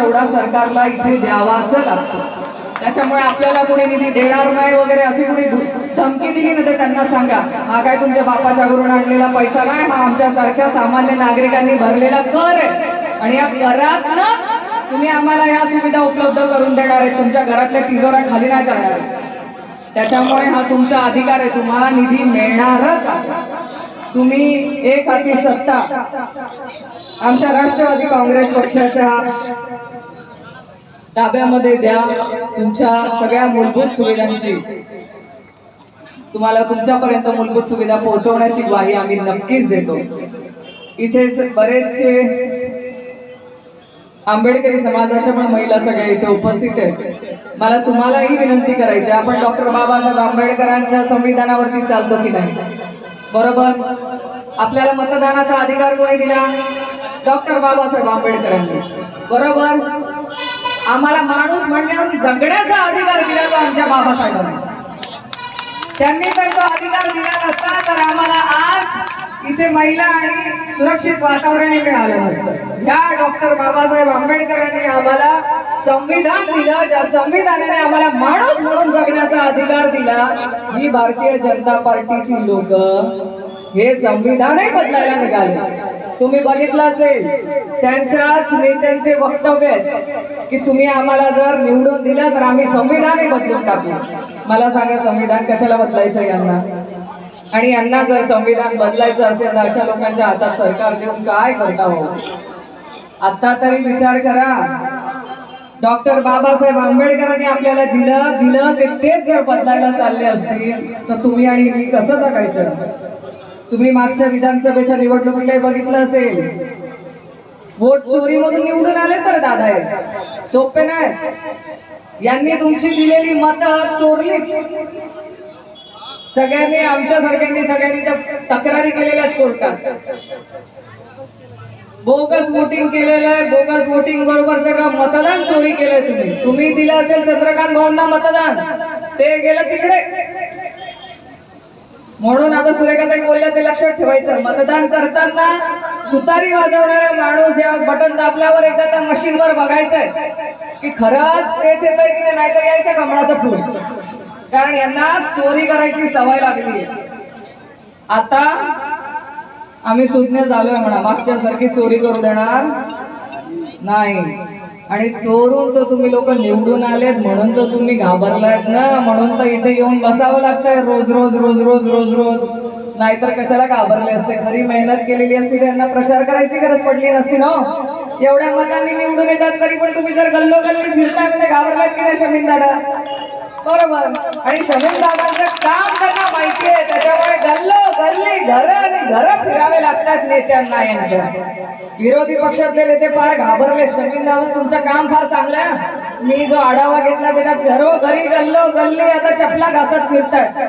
तेवढा सरकारला इथे द्यावाच लागतो. त्याच्यामुळे आपल्याला कुणी निधी देणार नाही वगैरे अशी कुणी धमकी दिली ना तर त्यांना सांगा हा काय तुमच्या बापाच्या घरून आणलेला पैसा नाही हा आमच्यासारख्या सामान्य नागरिकांनी भरलेला कर आहे. आणि या करात तुम्ही आम्हाला ह्या सुविधा उपलब्ध करून देणार आहे तुमच्या घरातल्या तिजोऱ्या खाली नाही करणार त्याच्यामुळे हा तुमचा अधिकार आहे तुम्हाला निधी मिळणारच तुम्ही एक हाती सत्ता. आमच्या राष्ट्रवादी काँग्रेस पक्षाच्या ताब्यामध्ये द्या तुमच्या सगळ्या मूलभूत सुविधांची. तुम्हाला तुमच्यापर्यंत मूलभूत सुविधा पोहोचवण्याची ग्वाही आम्ही नक्कीच देतो. इथे बरेचसे आंबेडकरी समाजाच्या पण महिला सगळ्या इथे उपस्थित आहेत. मला तुम्हालाही विनंती करायची आहे, आपण डॉक्टर बाबासाहेब आंबेडकरांच्या संविधानावरती चालतो की नाही? बरोबर? आपल्याला मतदानाचा अधिकार कोणी दिला? डॉक्टर बाबासाहेब आंबेडकरांनी. बरोबर? आम्हाला माणूस म्हणण्यावर जगण्याचा अधिकार दिला तो आमच्या बाबासाहेबांना. त्यांनी तर तो अधिकार दिला नसता तर आम्हाला आज इथे महिला आणि सुरक्षित वातावरण मिळालं नसतं. या डॉक्टर बाबासाहेब आंबेडकरांनी आम्हाला संविधान दिलं. ज्या संविधानाने आम्हाला माणूस म्हणून जगण्याचा अधिकार दिला ही भारतीय जनता पार्टीची लोक हे संविधानही बदलायला निघाले. तुम्ही बघितलं असेल त्यांच्याच नेत्यांचे वक्तव्य आहेत की तुम्ही आम्हाला जर निवडून दिलं तर आम्ही संविधानही बदलून टाकू. मला सांगा संविधान कशाला बदलायचं यांना? आणि यांना जर संविधान बदलायचं असेल तर अशा लोकांच्या हातात सरकार देऊन काय करता हो? आता तरी विचार करा. डॉक्टर बाबासाहेब आंबेडकरांनी आपल्याला जिलं दिलं ते तेच जर बदलायला चालले असतील तर तुम्ही आणि मी कसं जगायचं? तुम्ही मागच्या विधानसभेच्या निवडणुकीला बघितलं असेल. वोट चोरीमधून निवडून आले तर दादा सोपे नाही. यांनी तुमची दिलेली मत चोरली सगळ्यांनी आमच्या सारख्यांनी सगळ्यांनी त्या तक्रारी केलेल्या आहेत कोर्टात. बोगस वोटिंग केलेलं आहे. बोगस वोटिंग बरोबर सगळं मतदान चोरी केलंय तुम्ही. तुम्ही दिलं असेल चंद्रकांत भाऊंना मतदान. ते गेलं तिकडे. म्हणून आता सुरेखाताई बोलल्या ते लक्षात ठेवायचं. मतदान करताना तुतारी वाजवणारा माणूस या बटन दाबल्यावर एकदा त्या मशीनवर बघायचंय की खरंच तेच येतंय की नाही नाहीतर यायचं कमळाचं फूल. कारण यांना चोरी करायची सवय लागली आता आम्ही सुज्ञ झालोय म्हणा. मागच्या सारखी चोरी करू देणार नाही. आणि चोरून तर तुम्ही लोक निवडून आलेत म्हणून तर तुम्ही घाबरलायत ना. म्हणून तर इथे येऊन बसावं लागतंय रोज रोज रोज रोज रोज रोज. नाहीतर कशाला घाबरले असते? खरी मेहनत केलेली असती त्यांना प्रचार करायची गरज पडली नसती ना हो. एवढ्या मतांनी निवडून येतात तरी पण तुम्ही जर गल्लो गल्ली फिरताय म्हणजे घाबरलात की नाही शमीन दादा? बरोबर. आणि शमीन दादांचं काम त्यांना माहिती आहे त्याच्यामुळे गल्लो गल्ली घर आणि घर फिरावे लागतात नेत्यांना यांच्या. विरोधी पक्षातले नेते फार घाबरले. शमीन दादा तुमचं काम फार चांगलं आहे. मी जो आढावा घेतला त्याच्यात घरोघरी गल्लो गल्ली आता चपला घासत फिरतात.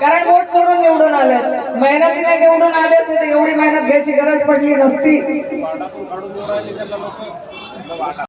कारण वोट चोरून निवडून आले. मेहनतीने निवडून आले असते तर एवढी मेहनत घ्यायची गरज पडली नसती.